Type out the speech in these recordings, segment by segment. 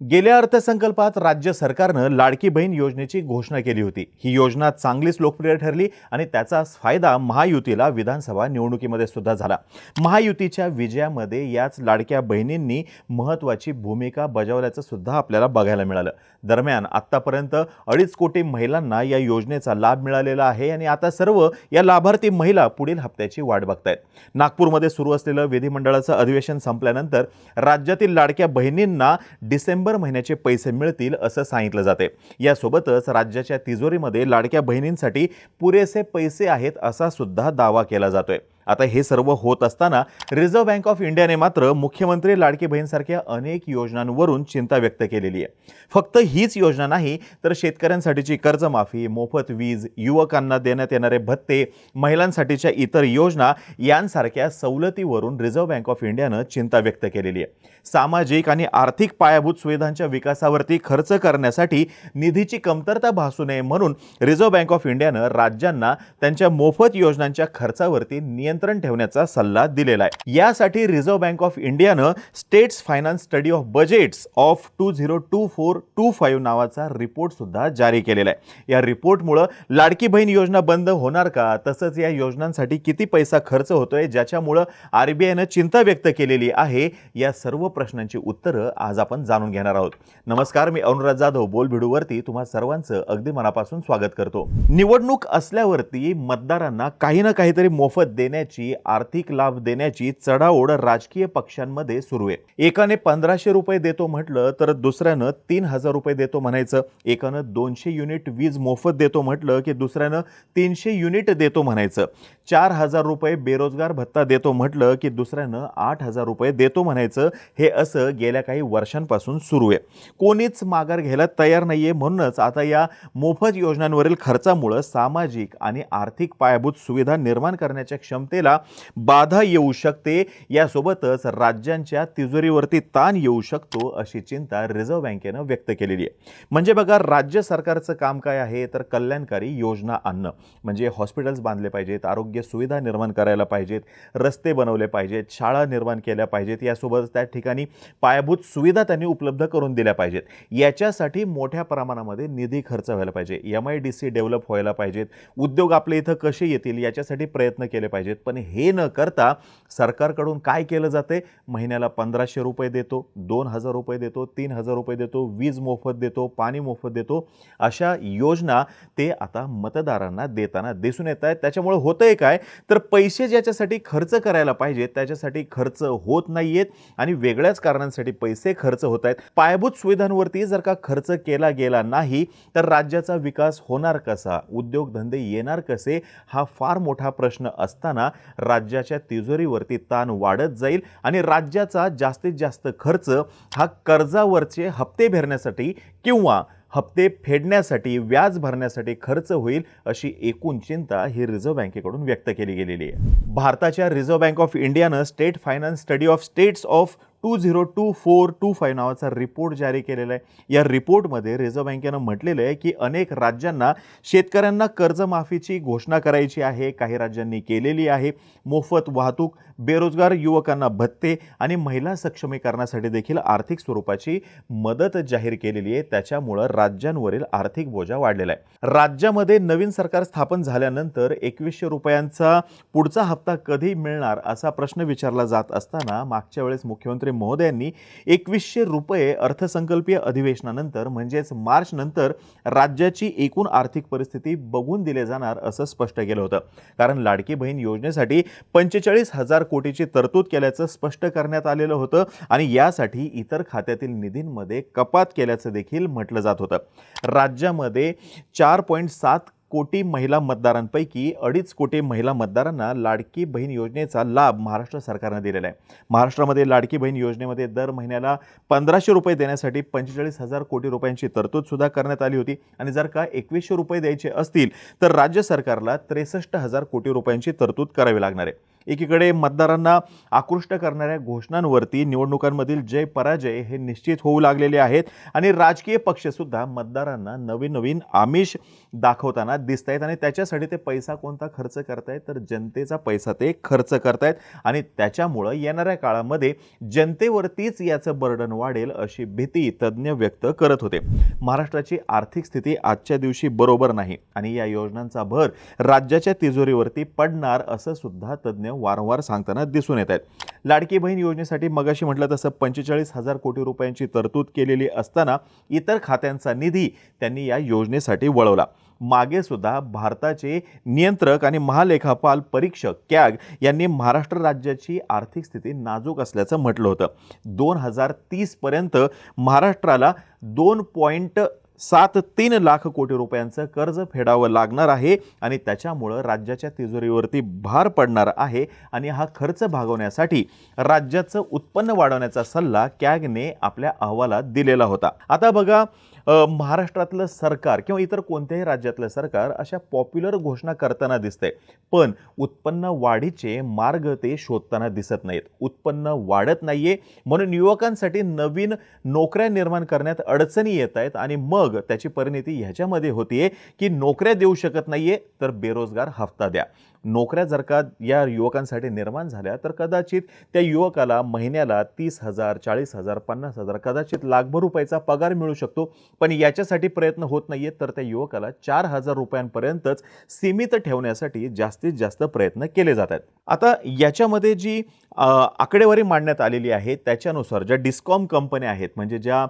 गेल्या अर्थसंकल्पात राज्य सरकारनं लाडकी बहीण योजनेची घोषणा केली होती. ही योजना चांगलीच लोकप्रिय ठरली आणि त्याचा फायदा महायुतीला विधानसभा निवडणुकीमध्ये सुद्धा झाला. महायुतीच्या विजयामध्ये याच लाडक्या बहिणींनी महत्त्वाची भूमिका बजावल्याचं सुद्धा आपल्याला बघायला मिळालं. दरम्यान आत्तापर्यंत अडीच कोटी महिलांना या योजनेचा लाभ मिळालेला आहे आणि आता सर्व या लाभार्थी महिला पुढील हप्त्याची वाट बघतायत. नागपूरमध्ये सुरू असलेलं विधिमंडळाचं अधिवेशन संपल्यानंतर राज्यातील लाडक्या बहिणींना डिसेंबर महिन्याचे पैसे मिळतील असं सांगितलं जाते. यासोबतच राज्याच्या तिजोरीमध्ये लाडक्या बहिणींसाठी पुरेसे पैसे आहेत असा सुद्धा दावा केला जातोय. आता हे सर्व होत असताना रिझर्व्ह बँक ऑफ इंडियाने मात्र मुख्यमंत्री लाडकी बहीणसारख्या अनेक योजनांवरून चिंता व्यक्त केलेली आहे. फक्त हीच योजना नाही तर शेतकऱ्यांसाठीची कर्जमाफी मोफत वीज युवकांना देण्यात येणारे भत्ते महिलांसाठीच्या इतर योजना यांसारख्या सवलतीवरून रिझर्व्ह बँक ऑफ इंडियानं चिंता व्यक्त केलेली आहे. सामाजिक आणि आर्थिक पायाभूत सुविधांच्या विकासावरती खर्च करण्यासाठी निधीची कमतरता भासू नये म्हणून रिझर्व्ह बँक ऑफ इंडियानं राज्यांना त्यांच्या मोफत योजनांच्या खर्चावरती नियंत्रण नियंत्रण ठेवण्याचा सल्ला दिलेला आहे. यासाठी रिझर्व्ह बँक ऑफ इंडियानं states finance study of budgets of two zero two four two five नावाचा रिपोर्ट सुद्धा जारी केलेला आहे. या रिपोर्टमुळं लाडकी बहीण योजना बंद होणार का? तसंच या योजनांसाठी किती पैसा खर्च होतोय? ज्याच्यामुळं आर बी आयनं चिंता व्यक्त केलेली आहे? या सर्व प्रश्नांची उत्तरं आज आपण जाणून घेणार आहोत. नमस्कार मी अनुराज जाधव बोल भिडूवरती तुम्हा सर्वांचं अगदी मनापासून स्वागत करतो. निवडणूक असल्यावरती मतदारांना काही ना काहीतरी मोफत देण्याची आर्थिक लाभ देण्याची चढाओढ राजकीय पक्षांमध्ये सुरू आहे. एकाने पंधराशे रुपये देतो म्हटलं तर दुसऱ्यानं तीन हजार रुपये देतो म्हणायचं. एकानं दोनशे युनिट वीज मोफत देतो म्हटलं की दुसऱ्यानं तीनशे युनिट देतो म्हणायचं. चार हजार रुपये बेरोजगार भत्ता देतो म्हटलं की दुसऱ्यानं आठ हजार रुपये देतो म्हणायचं. हे असं गेल्या काही वर्षांपासून सुरू आहे. कोणीच माघार घ्यायला तयार नाही आहे म्हणूनच आता या मोफत योजनांवरील खर्चामुळं सामाजिक आणि आर्थिक पायाभूत सुविधा निर्माण करण्याच्या क्षमतेला बाधा येऊ शकते. यासोबतच राज्यांच्या तिजोरीवरती ताण येऊ शकतो अशी चिंता रिझर्व्ह बँकेनं व्यक्त केलेली आहे. म्हणजे बघा राज्य सरकारचं काम काय आहे? तर कल्याणकारी योजना आणणं. म्हणजे हॉस्पिटल्स बांधले पाहिजेत आरोग्य सुविधा निर्माण करायला पाहिजेत रस्ते बनवले पाहिजेत शाळा निर्माण केल्या पाहिजेत. यासोबत त्या ठिकाणी पायाभूत सुविधा त्यांनी उपलब्ध करून दिल्या पाहिजेत. याच्यासाठी मोठ्या प्रमाणामध्ये निधी खर्च व्हायला पाहिजे. M I D C develop व्हायला पाहिजेत. उद्योग आपल्या इथं कसे येतील? याच्यासाठी प्रयत्न केले पाहिजेत. पण हे न करता सरकारकडून काय केलं जाते? महिन्याला पंधराशे रुपये देतो दोन हजार रुपये देतो तीन हजार रुपये देतो वीज मोफत देतो पाणी मोफत देतो. अशा योजना ते आता मतदारांना देताना दिसून येत आहेत. त्याच्यामुळे होतंय काय? तर पैसे ज्याच्यासाठी खर्च करायला पाहिजेत त्याच्यासाठी खर्च होत नाही आहेत आणि वेगळ्याच कारणांसाठी पैसे खर्च होत आहेत. पायाभूत सुविधांवरती जर का खर्च केला गेला नाही तर राज्याचा विकास होणार कसा? उद्योगधंदे येणार कसे? हा फार मोठा प्रश्न असताना राज्याच्या तिजोरीवरती ताण वाढत जाईल आणि राज्याचा जास्तीत जास्त खर्च हा कर्जावरचे हप्ते भरण्यासाठी किंवा हप्ते फेडण्यासाठी व्याज भरण्यासाठी खर्च होईल अशी एकूण चिंता ही रिझर्व्ह बँकेकडून व्यक्त केली गेलेली आहे. भारताच्या रिझर्व्ह बँक ऑफ इंडियानं state finance study of states of two zero two four two five नावाचा रिपोर्ट जारी केलेला आहे. या रिपोर्टमध्ये रिझर्व्ह बँकेनं म्हटलेलं आहे की अनेक राज्यांना शेतकऱ्यांना कर्जमाफीची घोषणा करायची आहे काही राज्यांनी केलेली आहे. मोफत वाहतूक बेरोजगार युवकांना भत्ते आणि महिला सक्षमीकरणासाठी देखील आर्थिक स्वरूपाची मदत जाहीर केलेली आहे. त्याच्यामुळं राज्यांवरील आर्थिक बोजा वाढलेला आहे. राज्यामध्ये नवीन सरकार स्थापन झाल्यानंतर एकवीसशे रुपयांचा पुढचा हप्ता कधी मिळणार असा प्रश्न विचारला जात असताना मागच्या वेळेस मुख्यमंत्री महोदयांनी एकवीसशे रुपये अर्थसंकल्पीय अधिवेशनानंतर म्हणजेच मार्च नंतर राज्याची एकूण आर्थिक परिस्थिती बघून दिले जाणार असं स्पष्ट केलं होतं. कारण लाडकी बहीण योजनेसाठी पंचेचाळीस हजार कोटीची तरतूद केल्याचं स्पष्ट करण्यात आलेलं होतं आणि यासाठी इतर खात्यातील निधींमध्ये कपात केल्याचं देखील म्हटलं जात होतं. राज्यामध्ये चार पॉईंट सात कोटी महिला मतदारांपैकी अडीच कोटी महिला मतदारांना लाडकी बहीण योजनेचा लाभ महाराष्ट्र सरकारनं दिलेला आहे. महाराष्ट्रामध्ये लाडकी बहीण योजनेमध्ये दर महिन्याला पंधराशे रुपये देण्यासाठी पंचेचाळीस हजार कोटी रुपयांची तरतूदसुद्धा करण्यात आली होती. आणि जर का एकवीसशे रुपये द्यायचे असतील तर राज्य सरकारला त्रेसष्ट हजार कोटी रुपयांची तरतूद करावी लागणार आहे. एकीकडे मतदारांना आकृष्ट करणाऱ्या घोषणांवरती निवडणुकांमधील जय पराजय हे निश्चित होऊ लागलेले आहेत. आणि राजकीय पक्षसुद्धा मतदारांना नवीन नवीन आमिष दाखवताना दिसत आहेत आणि त्याच्यासाठी ते पैसा कोणता खर्च करतायत? तर जनतेचा पैसा ते खर्च करतायत. आणि त्याच्यामुळं येणाऱ्या काळामध्ये जनतेवरतीच याचं बर्डन वाढेल अशी भीती तज्ज्ञ व्यक्त करत होते. महाराष्ट्राची आर्थिक स्थिती आजच्या दिवशी बरोबर नाही आणि या योजनांचा भर राज्याच्या तिजोरीवरती पडणार असं सुद्धा तज्ज्ञ वारंवार सांगताना दिसून येत आहेत. लाडकी बहीण योजनेसाठी मगाशी म्हटलं तसं पंचेचाळीस हजार कोटी रुपयांची तरतूद केलेली असताना इतर खात्यांचा निधी त्यांनी या योजनेसाठी वळवला. मागे सुद्धा भारताचे नियंत्रक आणि महालेखापाल परीक्षक कॅग यांनी महाराष्ट्र राज्याची आर्थिक स्थिती नाजूक असल्याचं म्हटलं होतं. दोन हजार तीसपर्यंत महाराष्ट्राला दोन पॉईंट सात तीन लाख कोटी रुपयांचं कर्ज फेडावं लागणार आहे आणि त्याच्यामुळं राज्याच्या तिजोरीवरती भार पडणार आहे आणि हा खर्च भागवण्यासाठी राज्याचं उत्पन्न वाढवण्याचा सल्ला कॅगने आपल्या अहवालात दिलेला होता. आता बघा महाराष्ट्रातलं सरकार किंवा इतर कोणत्याही राज्यातलं सरकार अशा पॉप्युलर घोषणा करताना दिसतंय. पण उत्पन्न वाढीचे मार्ग ते शोधताना दिसत नाहीत. उत्पन्न वाढत नाहीये. म्हणून युवकांसाठी नवीन नोकऱ्या निर्माण करण्यात अडचणी येत आहेत आणि मग त्याची परिणिती ह्याच्यामध्ये होतीये की नोकऱ्या देऊ शकत नाहीये तर बेरोजगार हफ्ता द्या. नोकऱ्या जर का या युवकांसाठी निर्माण झाल्या तर कदाचित त्या युवकाला महिन्याला तीस हजार चाळीस हजार पन्नास हजार कदाचित लाखभर रुपयाचा पगार मिळू शकतो. पण याच्यासाठी प्रयत्न होत नाही आहेत तर त्या युवकाला चार हजार रुपयांपर्यंतच सीमित ठेवण्यासाठी जास्तीत जास्त प्रयत्न केले जात आहेत. आता याच्यामध्ये जी आकडेवारी मांडण्यात आलेली आहे त्याच्यानुसार ज्या डिस्कॉम कंपन्या आहेत म्हणजे ज्या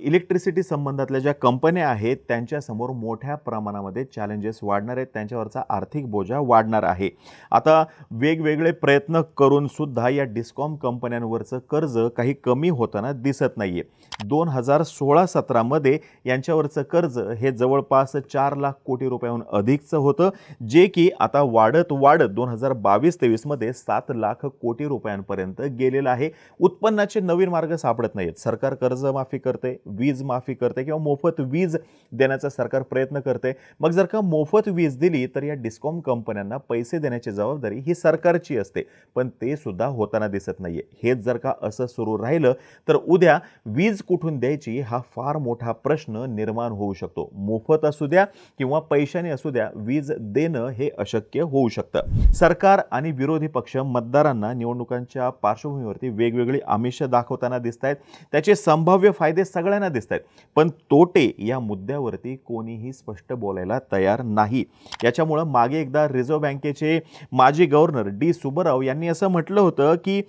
इलेक्ट्रिसिटी संबंधातल्या ज्या कंपन्या आहेत त्यांच्यासमोर मोठ्या प्रमाणामध्ये चॅलेंजेस वाढणार आहेत त्यांच्यावरचा आर्थिक बोजा वाढणार आहे. आता वेगवेगळे प्रयत्न करून सुद्धा या डिस्कॉम कंपन्यांवरचं कर्ज काही कमी होताना दिसत नाहीये. दोन हजार सोळा सतरामध्ये यांच्यावरचं कर्ज हे जवळपास चार लाख कोटी रुपयाहून अधिकचं होतं जे की आता वाढत वाढत दोन हजार बावीस तेवीसमध्ये सात लाख कोटी रुपयांपर्यंत गेलेलं आहे. उत्पन्नाचे नवीन मार्ग सापडत नाहीत सरकार कर्ज माफी करते वीज माफी करते किंवा मोफत वीज देण्याचा सरकार प्रयत्न करते. मग जर का मोफत वीज दिली तर या डिस्कॉम कंपन्यांना पैसे देण्याची जबाबदारी ही सरकारची असते. पण ते सुद्धा होताना दिसत नाहीये. हेच जर का असं सुरू राहिलं तर उद्या वीज कुठून द्यायची हा फार मोठा प्रश्न निर्माण होऊ शकतो. मोफत असू द्या किंवा पैशाने असू द्या वीज देणं हे अशक्य होऊ शकतं. सरकार आणि विरोधी पक्ष मतदारांना निवडणुकांच्या पार्श्वभूमीवरती वेगवेगळी आमिष दाखवताना दिसत आहेत त्याचे संभाव्य फायदे सगळ्यांना दिसत आहेत पण तोटे या मुद्द्यावरती कोणीही स्पष्ट बोलायला तयार नाही. याच्यामुळं मागे एकदा रिझर्व्ह बँकेचे माजी गव्हर्नर डी सुबराव यांनी असं म्हटलं होतं की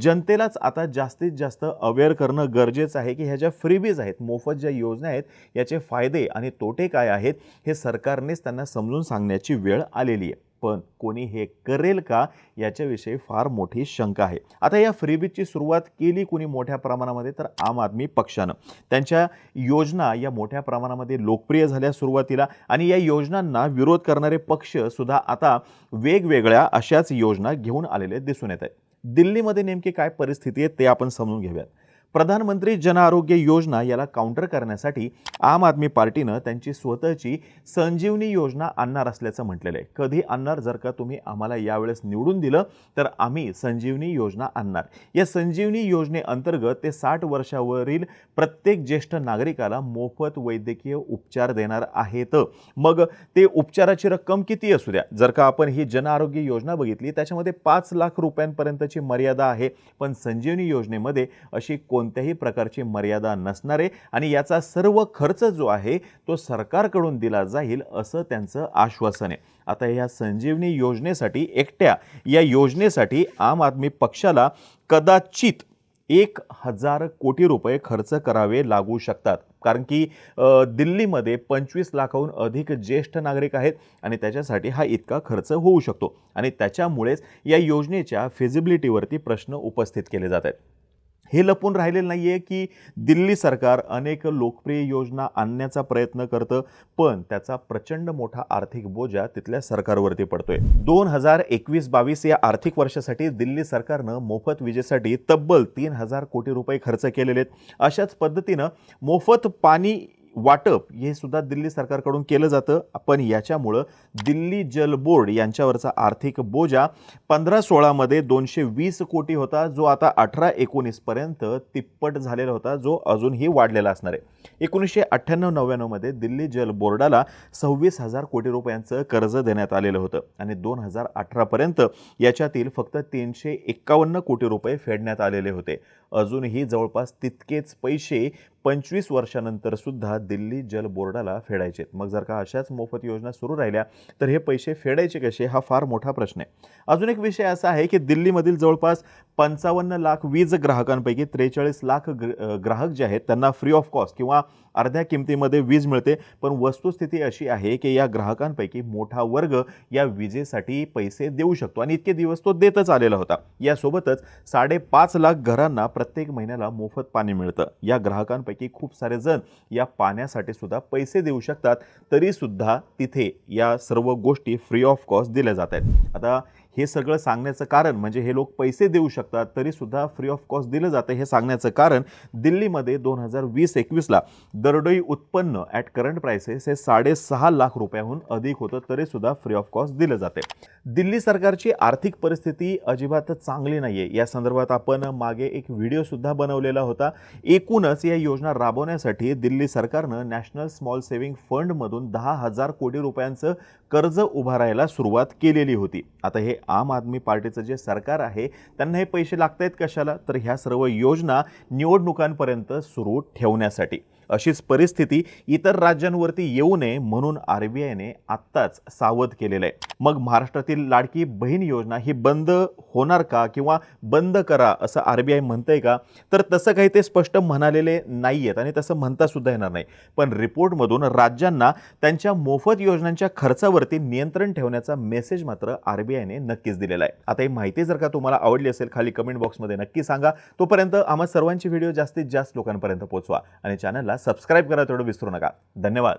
जनतेलाच आता जास्तीत जास्त अवेअर करणं गरजेचं आहे की ह्या ज्या फ्रीबीज आहेत मोफत ज्या योजना आहेत याचे फायदे आणि तोटे काय आहेत हे सरकारनेच त्यांना समजून सांगण्याची वेळ आलेली आहे. पण कोणी हे करेल का याच्याविषयी फार मोठी शंका आहे. आता या फ्रीबीजची सुरुवात केली कोणी मोठ्या प्रमाणामध्ये तर आम आदमी पक्षानं. त्यांच्या योजना या मोठ्या प्रमाणामध्ये लोकप्रिय झाल्या सुरुवातीला आणि या योजनांना विरोध करणारे पक्ष सुद्धा आता वेगवेगळ्या अशाच योजना घेऊन आलेले दिसून येत आहेत. दिल्लीमध्ये नेमकी काय परिस्थिती आहे ते आपण समजून घेऊयात. प्रधानमंत्री जन आरोग्य योजना याला काउंटर करण्यासाठी आम आदमी पार्टीनं त्यांची स्वतःची संजीवनी योजना आणणार असल्याचं म्हटलेलं आहे. कधी आणणार? जर का तुम्ही आम्हाला यावेळेस निवडून दिलं तर आम्ही संजीवनी योजना आणणार. या संजीवनी योजनेअंतर्गत ते साठ वर्षावरील प्रत्येक ज्येष्ठ नागरिकाला मोफत वैद्यकीय उपचार देणार आहेत. मग ते उपचाराची रक्कम किती असू द्या? जर का आपण ही जन आरोग्य योजना बघितली त्याच्यामध्ये पाच लाख रुपयांपर्यंतची मर्यादा आहे. पण संजीवनी योजनेमध्ये अशी कोण कोणत्याही प्रकारची मर्यादा नसणार आहे आणि याचा सर्व खर्च जो आहे तो सरकारकडून दिला जाईल असं त्यांचं आश्वासन आहे. आता या संजीवनी योजनेसाठी एकट्या या योजनेसाठी आम आदमी पक्षाला कदाचित एक हजार कोटी रुपये खर्च करावे लागू शकतात. कारण की दिल्लीमध्ये पंचवीस लाखाहून अधिक ज्येष्ठ नागरिक आहेत आणि त्याच्यासाठी हा इतका खर्च होऊ शकतो. आणि त्याच्यामुळेच या योजनेच्या फिजिबिलिटीवरती प्रश्न उपस्थित केले जात आहेत. हे लपून राहिलेलं नाही आहे की दिल्ली सरकार अनेक लोकप्रिय योजना आणण्याचा प्रयत्न करतं पण त्याचा प्रचंड मोठा आर्थिक बोजा तिथल्या सरकारवरती पडतोय. दोन हजार एकवीस बावीस या आर्थिक वर्षासाठी दिल्ली सरकारनं मोफत विजेसाठी तब्बल तीन हजार कोटी रुपये खर्च केलेले आहेत. अशाच पद्धतीनं मोफत पाणी वाटप हे सुद्धा दिल्ली सरकारकडून केलं जातं. पण याच्यामुळं दिल्ली जल बोर्ड यांच्यावरचा आर्थिक बोजा पंधरा सोळामध्ये दोनशे वीस कोटी होता जो आता अठरा एकोणीसपर्यंत तिप्पट झालेला होता जो अजूनही वाढलेला असणार आहे. एकोणीसशे अठ्ठ्याण्णव नव्याण्णवमध्ये दिल्ली जल बोर्डाला सव्वीस हजार कोटी रुपयांचं कर्ज देण्यात आलेलं होतं आणि दोन हजार अठरापर्यंत याच्यातील फक्त तीनशे एक्कावन्न कोटी रुपये फेडण्यात आलेले होते. अजूनही जवळपास तितकेच पैसे पंचवीस वर्षानंतर सुद्धा दिल्ली जल बोर्डाला फेडायचे मग जर का अशाच मोफत योजना सुरू राहिल्या तर हे पैसे फेडायचे कसे? हा फार मोठा प्रश्न आहे. अजून एक विषय असा आहे की दिल्लीमधील जवळपास पंचावन्न लाख वीज ग्राहकांपैकी त्रेचाळीस लाख ग्र- ग्राहक जे आहेत त्यांना फ्री ऑफ कॉस्ट किंवा अर्ध्या किमतीमध्ये वीज मिळते. पण वस्तुस्थिती अशी आहे की या ग्राहकांपैकी मोठा वर्ग या विजेसाठी पैसे देऊ शकतो आणि इतके दिवस तो देतच आलेला होता. यासोबतच साडेपाच लाख घरांना प्रत्येक महिन्याला मोफत पाणी मिळतं. या ग्राहकांपैकी खूप सारे जण या पाण्यासाठी सुद्धा पैसे देऊ शकतात. तरीसुद्धा तिथे या सर्व गोष्टी फ्री ऑफ कॉस्ट दिल्या जात आहेत. आता हे सगळं सांगण्याचं कारण म्हणजे हे लोक पैसे देऊ शकतात तरीसुद्धा फ्री ऑफ कॉस्ट दिलं जातं हे सांगण्याचं कारण दिल्लीमध्ये दोन हजार वीस एकवीसला दरडोई उत्पन्न ॲट करंट प्राइसेस हे साडेसहा लाख रुपयाहून अधिक होतं तरीसुद्धा फ्री ऑफ कॉस्ट दिलं जाते. दिल्ली सरकारची आर्थिक परिस्थिती अजिबातच चांगली नाही आहे या संदर्भात आपण मागे एक व्हिडिओसुद्धा बनवलेला होता. एकूणच या योजना राबवण्यासाठी दिल्ली सरकारनं नॅशनल स्मॉल सेव्हिंग फंडमधून दहा हजार कोटी रुपयांचं कर्ज उभारायला सुरुवात केलेली होती. आता हे आम आदमी पार्टीचं जे सरकार आहे त्यांना हे पैसे लागत आहेत कशाला? तर ह्या सर्व योजना निवडणुकांपर्यंत सुरू ठेवण्यासाठी. अशीच परिस्थिती इतर राज्यांवरती येऊ नये म्हणून आर बी आयने आत्ताच सावध केलेलं आहे. मग महाराष्ट्रातील लाडकी बहीण योजना ही बंद होणार का किंवा बंद करा असं आर बी आय म्हणतंय का? तर तसं काही ते स्पष्ट म्हणालेले नाही आहेत आणि तसं म्हणता सुद्धा येणार नाही. पण रिपोर्टमधून राज्यांना त्यांच्या मोफत योजनांच्या खर्चावरती नियंत्रण ठेवण्याचा मेसेज मात्र आर बी आयने नक्कीच दिलेला आहे. आता ही माहिती जर का तुम्हाला आवडली असेल खाली कमेंट बॉक्समध्ये नक्की सांगा. तोपर्यंत आम्हा सर्वांची व्हिडिओ जास्तीत जास्त लोकांपर्यंत पोहोचवा आणि चॅनलला सबस्क्राईब करा तेवढं विसरू नका. धन्यवाद.